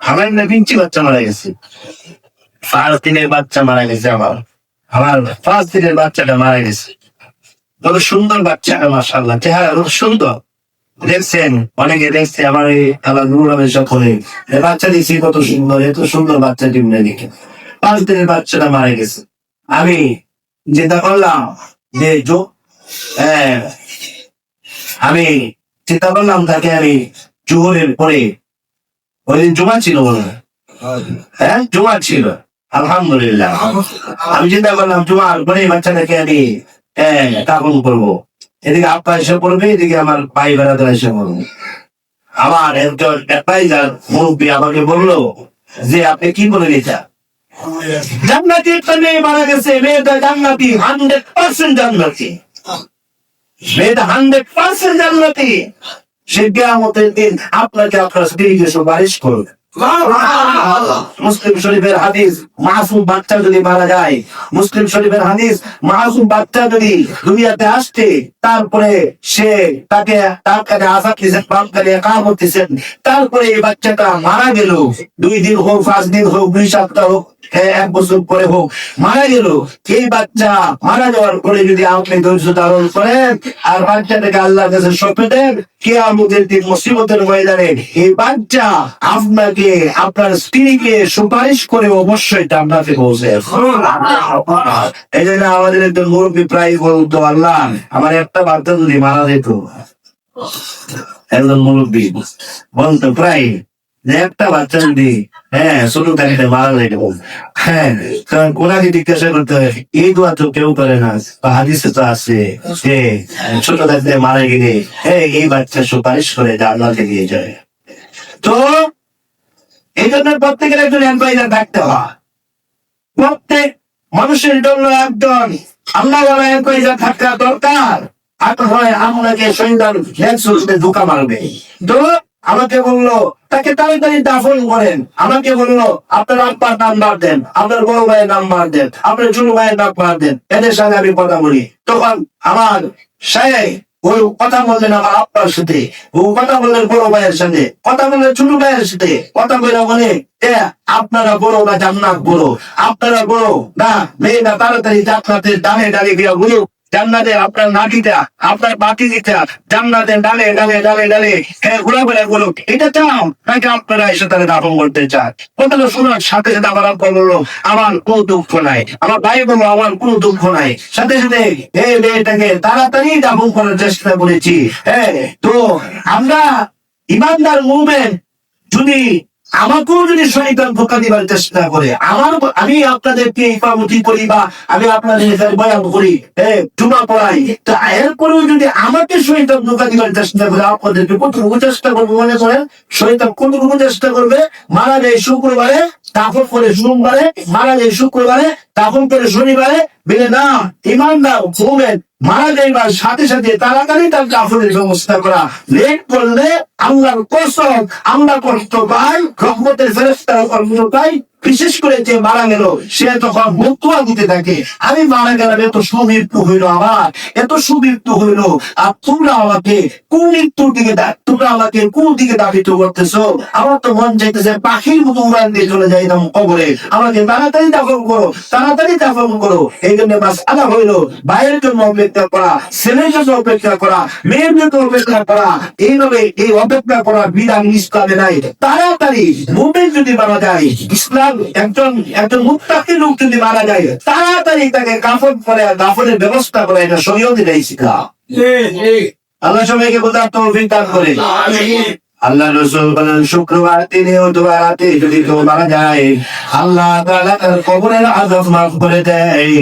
আমার না পিঞ্চি বাচ্চা মারা গেছে। পাঁচ দিনের বাচ্চা মারা গেছে আমার। আমার পাঁচ দিনের বাচ্চাটা মারা গেছে। কত সুন্দর বাচ্চা মাসাল্লাহ চেহারা সুন্দর। দেখছেন অনেকে দেখছে আমার এই আমার নুরামের সকলে বাচ্চা দিচ্ছি কত সুন্দর এত সুন্দর বাচ্চা টিমনে দেখে। পাঁচ দিনের বাচ্চাটা মারা গেছে। আমি চিন্তা করলাম যে জো হ্যাঁ, আমি চিন্তা করলাম তাকে আমি জোহরের পরে ওই দিন জমা ছিল মনে হয়। হ্যাঁ। জমা ছিল। আলহামদুলিল্লাহ। আমি চিন্তা করলাম জুমার পরে বাচ্চাটাকে আমি হ্যাঁ কাপন করব? এদিকে আপা এসে পড়বে এদিকে আমার ভাই বেড়াতে এসে পড়বে। আমার একজন অ্যাডভাইজার মুরব্বী আমাকে বলল যে আপনি কি বলে দিয়েছা জান্নাতি একটা মেয়ে মারা গেছে মেয়েটা জান্নাতি হান্ড্রেড পার্সেন্ট জান্নাতি। মেয়েটা হান্ড্রেড পার্সেন্ট জান্নাতি। সে কেয়ামতের দিন আপনাকে আপনার স্ত্রীকে সুপারিশ করবে। মুসলিম শরীফের হাদিস, মাসুম বাচ্চা যদি মারা যায়, মুসলিম শরীফের হাদিস, মাসুম বাচ্চা যদি দুনিয়াতে তারপরে সে তাকে, তার কাছে দিয়েছেন তারপরে এই বাচ্চাটা মারা গেল। দুই দিন হোক, পাঁচ দিন হোক, দুই সপ্তাহ হোক এক বছর পরে হোক, মারা গেল। এই বাচ্চা মারা যাওয়ার পরে যদি আপনি ধৈর্য ধারণ করেন, আর বাচ্চাটাকে আল্লাহর কাছে সঁপে দেন কে আমাদের দিন মুসিবতের ময়দানে এই বাচ্চা আপনাকে আপনার স্ত্রীকে সুপারিশ করে অবশ্যই জান্নাতে পৌঁছে এই জন্য আমাদের একজন মুরব্বী প্রায় বলতো, আল্লাহ, আমার একটা বাচ্চা যদি মারা যেত। একজন মুরব্বী বলতো, প্রায় একটা বাচ্চা যদি হ্যাঁ ছোট থাকতে মারা যেত হ্যাঁ কারণ কোনাকে জিজ্ঞাসা করতে হয়, এই দোয়া তো কেউ করে না হাদিসে তো আছে যে, ছোট থাকতে মারা গেলে হ্যাঁ এই বাচ্চা সুপারিশ করে জান্নাতে নিয়ে যায়। তো এই জন্য প্রত্যেকের একজন অ্যাডভাইজার থাকতে হয়। প্রত্যেক মানুষের জন্য একজন আল্লাহ অ্যাডভাইজার থাকা দরকার। আর ধোকা মারবে। তো আমাকে বলল, তাকে তাড়াতাড়ি দাফন করেন। আমাকে বলল, আপনার আব্বার নাম্বার দেন, আপনার বড় ভাইয়ের নাম্বার দেন, আপনার ছোট ভাইয়ের নাম্বার দেন। এদের সঙ্গে আমি কথা বলি। তখন আমার সাহেব ওই কথা বললেন আমার আপনার সাথে, ও কথা বললেন বড় ভাইয়ের সাথে, কথা বললেন ছোট ভাইয়ের সাথে, কথা বলে বলে আপনারা বড় না জান্নাত বড়, আপনারা বড় না মেয়েরা তাড়াতাড়ি জান্নাতের দামে দাঁড়িয়ে গিয়া বলুক জান্নাতে আপনার নাটিটা আপনার বাতি দিটা জান্নাতে ডালে ডালে ডালে ডালে হ্যাঁ ঘোরা ঘোরা বলুক এটা চাও? নাকি আপনারা এসে তাদের দাপন করতে চান? কথাটা শোনার সাথে সাথে আমার আব্বা বলল, আমার কোনো দুঃখ নাই। আমার ভাই বলল, আমার কোনো দুঃখ নাই। সাথে সাথে এই মেয়েটাকে তাড়াতাড়ি দাপন করার চেষ্টা করেছি। হ্যাঁ তো আমরা ইমানদার মুভমেন্ট যদি আমাকেও যদি শয়তান দিবার চেষ্টা করে, আমার আমি আপনাদেরকে ইমামতি করি বা আমি আপনাদের বয়ান করি পড়াই এরপরেও যদি আমাকে শয়তান ধোকা দিবার চেষ্টা করে, আপনাদেরকে কতটুকু চেষ্টা করব মনে করেন? শয়তান কতটুকু চেষ্টা করবে? মারা যায় শুক্রবারে তারপর করে সোমবারে, মারা যায় শুক্রবারে তারপর করে শনিবারে বেলে, না ইমানদার মুভমেন্ট মারা যাইবার সাথে সাথে তার ব্যবস্থা করা। লেট করলে আমরা কষ্ট পাই, রহমতের কর্মতাই বিশেষ করে যে মারা গেল, সে তখন বক্তুয়া দিতে থাকে। আমি মারা গেলাম, এত সুমৃত্যু হইল আমার, এত সুমৃত্যু হইল। আর তোমরা আমাকে কোন মৃত্যুর দিকে তোমরা আমাকে কোন দিকে দাবিত করতেছো? আমার তো মন চাইতেছে পাখির মতো উড়ান দিয়ে চলে যাইতাম কবরে। আমাকে তাড়াতাড়ি দাফন করো, তাড়াতাড়ি দাফন করো। এই জন্য বাস আদা হইল। ভাইয়ের জন্য অপেক্ষা করা ছেলের জন্য অপেক্ষা করা মেয়ের জন্য অপেক্ষা করা এইভাবে এই অপেক্ষা করা বিধান ইসলামে নাই। তাড়াতাড়ি মুভমেন যদি মারা যায় ইসলাম একজন একজন মুক্তাকি লোক যদি মারা যায় তাড়াতাড়ি তাকে কাফন করে দাফনের ব্যবস্থা করে এটা শরীয়তে দেয় শিখা আল্লাহ সবাইকে বোঝার তৌফিক দান করে। আল্লাহ রসুল বলেন, শুক্রবার দিনে অথবা রাতে যদি কেউ মারা যায়, আল্লাহ তাআলা তার কবরের আজাব মাফ করে দেয়।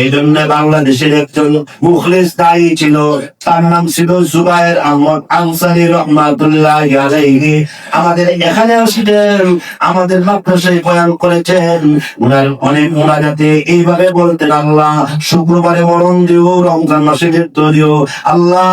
এই জন্য বাংলাদেশের একজন মুখলিস দায়ী ছিল। তার নাম ছিল জুবায়ের আহমদ আনসারি রহমাতুল্লাহ আলাইহি। আমাদের এখানে আসলেন, আমাদের মাদ্রাসায় বয়ান করেছেন। ওনার অনেক মোনাজাতে এইভাবে বলতেন, আল্লাহ, শুক্রবারে মরণ দিও, রমজান মাসে দিও। আল্লাহ,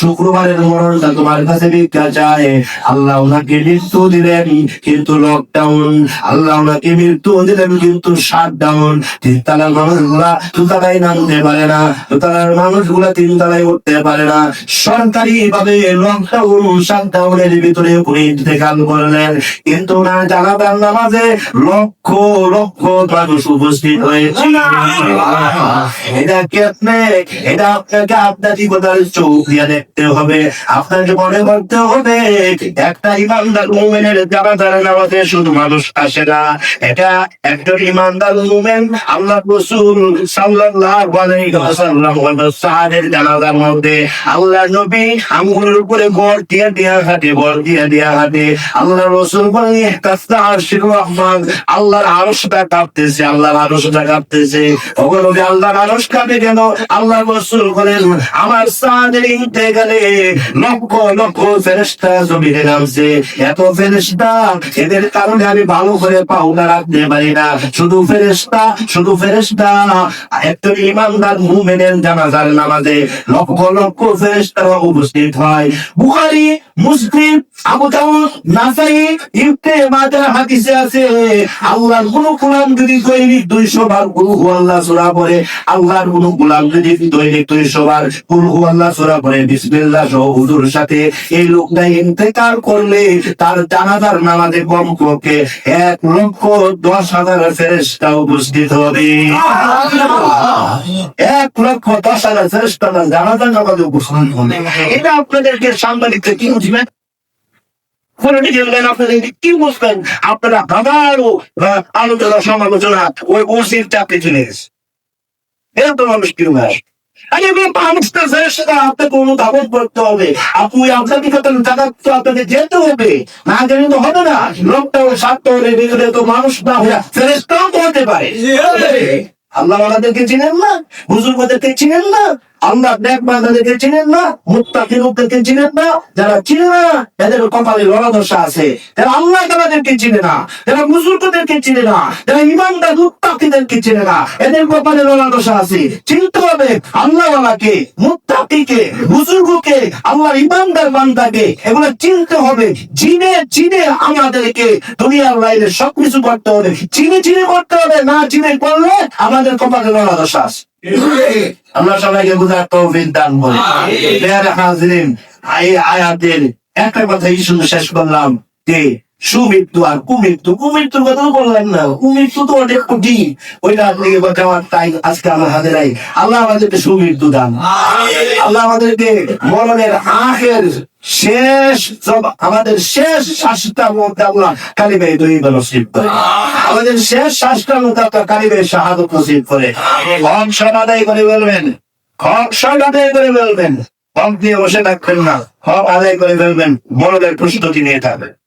শুক্রবারের মরণটা তোমার কাছে ভিক্ষা চায়। আল্লাহ ওনাকে মৃত্যু দিলেন, কিন্তু লকডাউন আল্লাহ ওনাকে মৃত্যু দিলেন, কিন্তু শাটডাউন তিনতলার মানুষগুলা দুতলায় নামতে পারে না, দুতলার মানুষগুলা তিনতলায় উঠতে পারে না। সরকারি ভাবে লকডাউন শাটডাউনের ভিতরে ইন্তেকাল করলেন। কিন্তু না জানাবেন নামাজে লক্ষ লক্ষ মানুষ উপস্থিত হয়েছে এটা কি আপনি এটা আপনাকে আপনার জীবনের চোখ দিয়ে দেখতে হবে আপনাকে মনে করতে হবে। একটা ইমানদার মুমেনের নামাজে শুধু মানুষ আসে না। এটা ইমানদার মুমেন আল্লাহ রসুল সাল্লাল্লাহু আলাইহি ওয়াসাল্লাম সাহাবের জানাজার মধ্যে আল্লাহ নবী আঙ্গুলের উপরে বর দিয়ে হাঁটে বর দিয়ে হাঁটে। আল্লাহ রসুল বলেন রহমান, আল্লাহর আরশটা কাঁপতেছে, আল্লাহর আরশটা কাঁপতেছে। ওগুলো আল্লাহর আরশ কাঁপে কেন? আল্লাহ রসুল বলেন, আমার সাদের ইন্তেকালে লক্ষ লক্ষ ফেরেশতা জমিনে নামছে এত ফেরেশতা, এদের কারণে আমি ভালো করে পাওনা রাখতে পারি না। শুধু ফেরেশতা শুধু ফেরেশতা একজন ইমানদার মুমিনের জানাজার নামাজে লক্ষ লক্ষ ফেরেশতারা উপস্থিত হয়। বুখারী, মুসলিম, আবু দাউদ, নাসাই হাদিসে আছে, আল্লাহর কোন গোলাম যদি দৈনিক 200 বার কুল আল্লাহ সূরা পড়ে, আল্লাহর কোন গোলাম যদি দৈনিক 200 বার কুল আল্লাহ সূরা পড়ে, বিসমিল্লাহ সহ হুজুর সাথে এই লোকটা করলে তার জানাজার নামাজে কমপক্ষে এক লক্ষ দশ হাজার ফেরেশতা উপস্থিত হবে। এক লক্ষ দশ হাজার ফেরেশতা জানাজার নামাজে উপস্থিত হবে। এটা আপনাদেরকে সাংবাদিককে কি বুঝবেন? কি বুঝবেন? আপনারা আলোচনা, সমালোচনা, ওই ওসির চাপে চলে গেছে। এরা তো মানুষ আসে আরে এগুলো মানুষটা সেটা আপনাকে অনুধাবন করতে হবে। আপনি নিকটে জায়গা তো আপনাকে যেতে হবে। না গেলে তো হবে না। লোকটাও হলে ভিতরে তো মানুষ না হয়ে ফেরেস্তাও তো হতে পারে। আল্লাহ আমাদেরকে চিনেন না? বুজুর্গদেরকে চিনেন না? আল্লাহ দেখ বান্দাদেরকে চিনেন না মুত্তাকি লোকদেরকে চিনেন না, যারা চিনে না, এদের কপালে লড়া দশা আছে। যারা আল্লাহ তালাদেরকে চিনে না, যারা বুজুর্গদেরকে চিনে না, যারা ইমানদার মুত্তাকিদেরকে চিনে না, এদের কপালে লড়া দশা আছে। চিনতে হবে, আল্লাহওয়ালাকে, মুত্তাকিকে, বুজুর্গকে, আল্লাহর ইমানদার বান্দাকে, এগুলো চিনতে হবে। চিনে চিনে আমাদেরকে দুনিয়ার বাইরে সবকিছু করতে হবে। চিনে চিনে করতে হবে, না চিনে করলে আমাদের কপালে লড়া দশা আছে। আমরা সবাইকে বুঝার তৌফিক দান করি। হাজরিন আয়াতের একটা কথাই শুধু শেষ করলাম যে সুমৃত্যু আর কুমৃত্যু কুমৃত্যুর কথা তো বললাম না। কুমৃত্যু তো অনেক কঠিন। ওইটা আপনাকে কথা আমার তাই আজকে আমার হাতে নাই। আল্লাহ আমাদেরকে সুমৃত্যু দান। আল্লাহ আমাদেরকে মরণের আখের শেষ সব আমাদের শেষ শ্বাসটার মধ্যে আল্লাহ কালিবে নসিব করে। আমাদের শেষ শ্বাসটার মধ্যে আপনার কালিবে শাহাদত নসিব করে। আদায় করে বলবেন হক সব আদায় করে বলবেন হক দিয়ে বসে থাকবেন না। হক আদায় করে ফেলবেন। বড়দের প্রস্তুতি নিয়ে থাকবেন।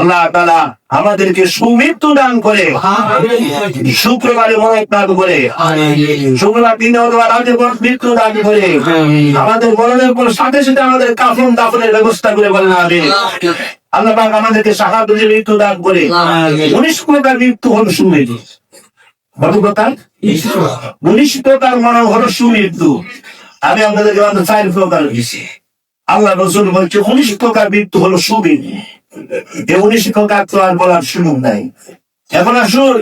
আল্লাহ তালা আমাদেরকে সুমৃত্যু দান করে। শুক্রবারে মনে দান করে। শুক্রবার দিনে অথবা রাতে মৃত্যু দান করে। আমাদের মরণের পর সাথে সাথে আমাদের কাফন দাফনের ব্যবস্থা করে বলেন আল্লাহ পাক আমাদেরকে সাহায্য মৃত্যু দান করে। উনিশ প্রকার মৃত্যু হল সুমৃত্যু। কত প্রকার? উনিশ প্রকার। মরণ হল সুমৃত্যু। আমি আপনাদেরকে মাত্র চার প্রকার আল্লাহ রসুল বলছে উনিশ প্রকার মৃত্যু হলো সুমৃত্যু। এই উনিশ তো আর বলার সুযোগ নাই। এখন আসুন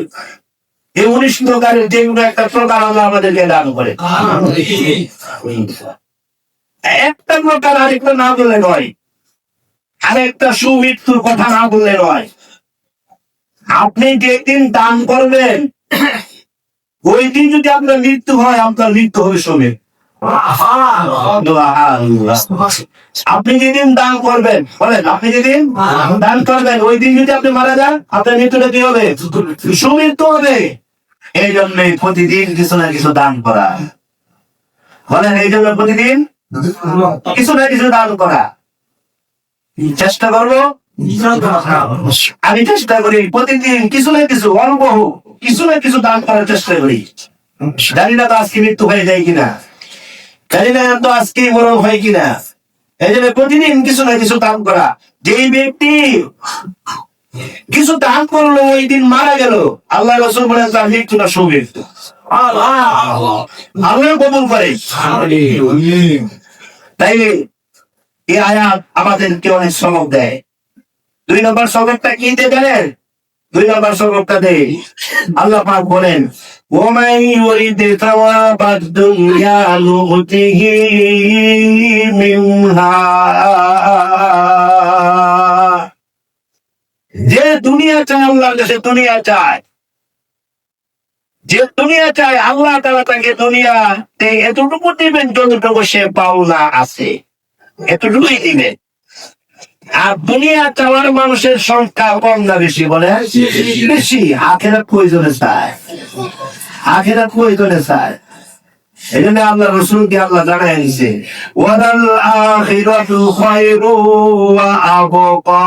এই উনিশ প্রকারের যে কোনো একটা প্রকার আল্লাহ আমাদেরকে দান করে। একটা প্রকার আরেকটা না বললে নয়। আরেকটা সুমৃত্যুর কথা না বললে নয়। আপনি যেদিন দান করবেন, ওই দিন যদি আপনার মৃত্যু হয়, আপনার মৃত্যু হবে শ্রমিক আপনি যেদিন দান করবেন, বলেন, আপনি যেদিন দান করবেন, ওই দিন যদি আপনি মারা যান, আপনার মৃত্যুটা কি হবে? সুমৃত্যু হবে। এই প্রতিদিন কিছু না কিছু দান করা। বলেন, এই জন্য প্রতিদিন কিছু না কিছু দান করা। চেষ্টা করব? আমি চেষ্টা করি, প্রতিদিন কিছু না কিছু, অল্প কিছু না কিছু দান করার চেষ্টা করি। জানি না তো আজকে মৃত্যু হয়ে যায় কিনা। জানি না তো আজকে মরণ হয় কিনা। এই জন্য প্রতিদিন কিছু না কিছু দান করা। যেই ব্যক্তি কিছু দান করল ওই দিন মারা গেল। আল্লাহ রসুল বলে তার মৃত্যুটা সুমৃত্যু আল্লাহ। কবুল করে। তাই এই আয়াত আমাদেরকে অনেক সবক দেয়। দুই নম্বর সবকটা কি জানেন দুই নম্বর সবকটা দেয় আল্লাহ পাক বলেন ومن يريد ثواب الدنيا نؤته منها যে দুনিয়া চায় আল্লাহর কাছে দুনিয়া চায় যে দুনিয়া চায় আল্লাহ তালা তাকে দুনিয়াতে এতটুকু দিবেন যতটুকু সে পাওনা আছে এতটুকুই দিবেন আর দুনিয়া চাওয়ার মানুষের সংখ্যা কম না বেশি বলে? বেশি। আখেরা প্রয়োজনে চায়। আখেরা প্রয়োজনে চায়। আল্লাহ রসুলকে আল্লাহ জানাই দিছে, ওয়াদাল আখিরাতু খায়রু ওয়া আবকা।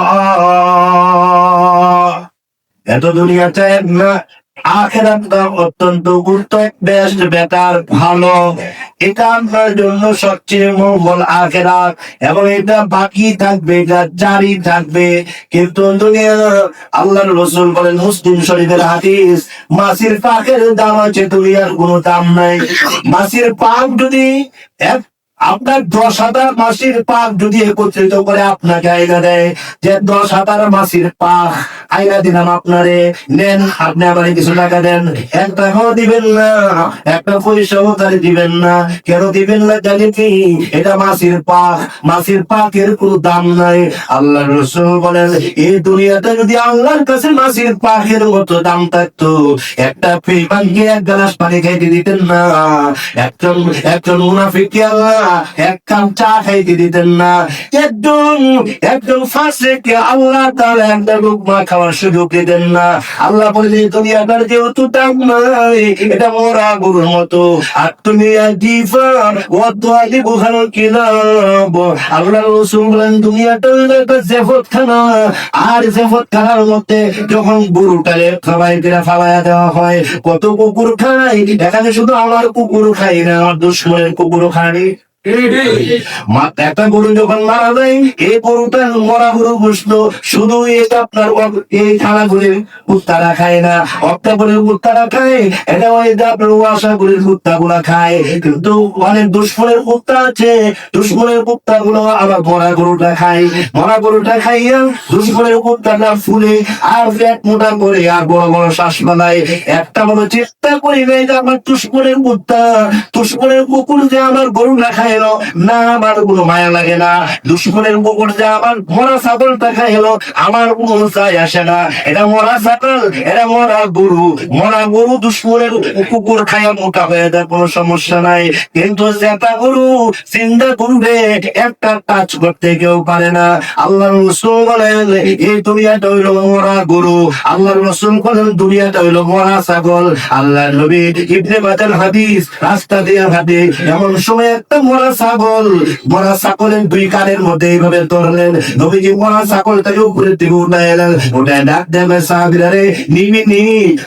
এত দুনিয়া চায় অত্যন্ত গুরুত্ব বেশ বেটার ভালো। এটা আপনার জন্য সবচেয়ে মঙ্গল আখেরাত এবং এটা বাকি থাকবে, এটা জারি থাকবে। কিন্তু আল্লাহর আল্লাহ রসুল বলেন, মুসলিম শরীফের হাদিস, মাসির পাখের দাম আছে দুনিয়ার কোনো দাম নাই। মাসির পাক যদি এক আপনার দশ হাজার মাসির পাক যদি একত্রিত করে আপনাকে আইনা দেয়, যে দশ হাজার মাসির পাক আইনা দিলাম আপনারে, নেন, আপনি আমার কিছু টাকা দেন। এক টাকাও দিবেন না, একটা পয়সাও তারে দিবেন না, কেন দিবেন না জানি কি? এটা মাসির পাক, মাসির পাকের কোনো দাম নাই। আল্লাহ রসুল বলেন, এই দুনিয়াটা যদি আল্লাহর কাছে মাসির পাকের মতো দাম থাকতো, একটা পেপানকে এক গ্লাস পানি খাইতে দিতেন না। একজন একজন মুনাফিককে আল্লাহ? এক চা খাইতে দিতেন না। একজন ফাঁসেকে আল্লাহ তার একটা লুকমা খাওয়ার সুযোগ দিতেন না। আল্লাহ বলে যেহেতু দাম নাই, এটা মরা গরুর মতো। আর তুমি আল্লাহ রসুল বলেন একটা জেফত খানা আর জেফত খানার মধ্যে যখন গরুটারে খাওয়াই করে ফালাইয়া দেওয়া হয়, কত কুকুর খাই এখানে শুধু আমার কুকুর খাই না, আমার দুশ্মনের কুকুরও খাই একটা গরু যখন মারা যায় এই গরুটা মরা গরু বসল। শুধু এটা আপনার এই কুত্তারা খায় না কুত্তারা খায়, এটা আপনার কুত্তা খায়। কিন্তু অনেক দুশ্মনের কুত্তা আছে, দুশ্মনের কুত্তা গুলো আবার মরা গরুটা খায়। মরা গরুটা খাইয়া দুশ্মনের কুত্তাটা ফুলে, আর পেট মোটা করে, আর বড় বড় শ্বাস বানায়। একটা বড় চেষ্টা করি না যে আমার দুশ্মনের কুত্তা, দুশ্মনের কুকুর যে আমার গরু না খাইলো, না আমার কোনো মায়া লাগে না। দুশ্মনের কুকুর যে আমার মরা ছাগলটা খাইলো আমার কোনো চাই আসে না। এটা মরা ছাগল এটা মরা গরু। মরা গরু দুশ্মনের কুকুর খাইয়া মোটা হয়ে যায়, কোনো সমস্যা নাই। কিন্তু জেতা গরু চিন্তা করবে একটা কাজ করতে কেউ পারে না। আল্লাহ রসুল বলেন, এই দুনিয়াটা হইল মরা গরু। আল্লাহ রসুল বলেন, দুনিয়াটা হইল মরা ছাগল। আল্লাহ নবী ইবনে মাতাল হাদিস, রাস্তা দিয়ে হাতে এমন সময় একটা মরা ছাগল মরা ছাগলের দুই কানের মধ্যে এইভাবে ধরলেন। নবীজি মরা ছাগলটাকে উপরে থেকে উঠায় এলেন। উঠায় ডাক দেবে সাহাবিরারে নিবি নি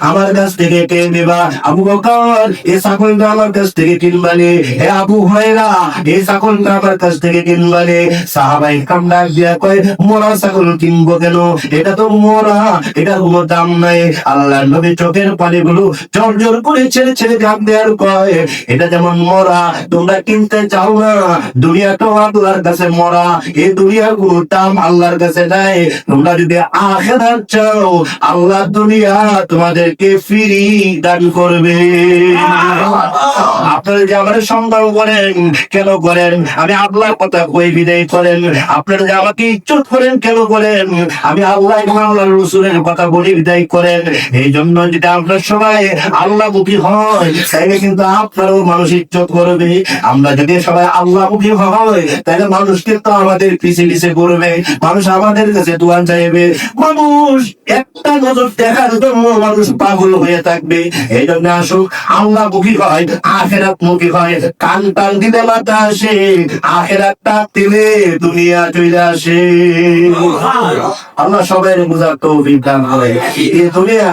আমার কাছ থেকে কে নেবা? আবু বকর এই ছাগলটা আমার কাছ থেকে কিনবানি হে আবু হয়রা এই ছাগলটা আমার কাছ থেকে কিনবানি সাহাবাই কাম দিয়া কয়, মরা ছাগল কিনবো কেন? এটা তো মরা এটা কোনো দাম নাই। আল্লাহ নবী চোখের পানিগুলো জোর জোর করে ছেড়ে ছেড়ে গাম দেওয়ার কয়, এটা যেমন মরা, তোমরা কিনতে চাও না দুনিয়াটাও আল্লাহর কাছে মরা, এই দুনিয়ার কোনো আল্লাহর কাছে নাই তোমরা যদি আখেরাত চাও, আল্লাহ দুনিয়া তোমাদেরকে ফিরি দান করবে। আপনারা যে আমার সম্মান করেন, কেন করেন? আমি আল্লাহর কথা কই বিদায় করেন? আপনারা যে আমাকে ইজ্জত করেন, কেন করেন? আমি আল্লাহ আল্লাহ রসুলের কথা বলে বিদায় করেন। এই জন্য যদি আপনার সবাই আল্লাহ মুখী হয় তাহলে কিন্তু আপনারও মানুষ ইজ্জত করবে। আমরা যদি সবাই সবাই আল্লাহ মুখী হয় তাহলে মানুষ কিন্তু আমাদের পিছিয়ে পিছিয়ে করবে মানুষ আমাদের কাছে দোয়ান চাইবে। মানুষ একটা নজর দেখার জন্য মানুষ পাগল হয়ে থাকবে। এই জন্য আসুক আল্লাহ মুখী হয় আখেরাত মুখী হয় কান টান দিলে মাথা আসে আখেরাত টাক দিলে দুনিয়া চলে আসে। আল্লাহ সবাই বোঝার তৌফিক দান করে। এই দুনিয়া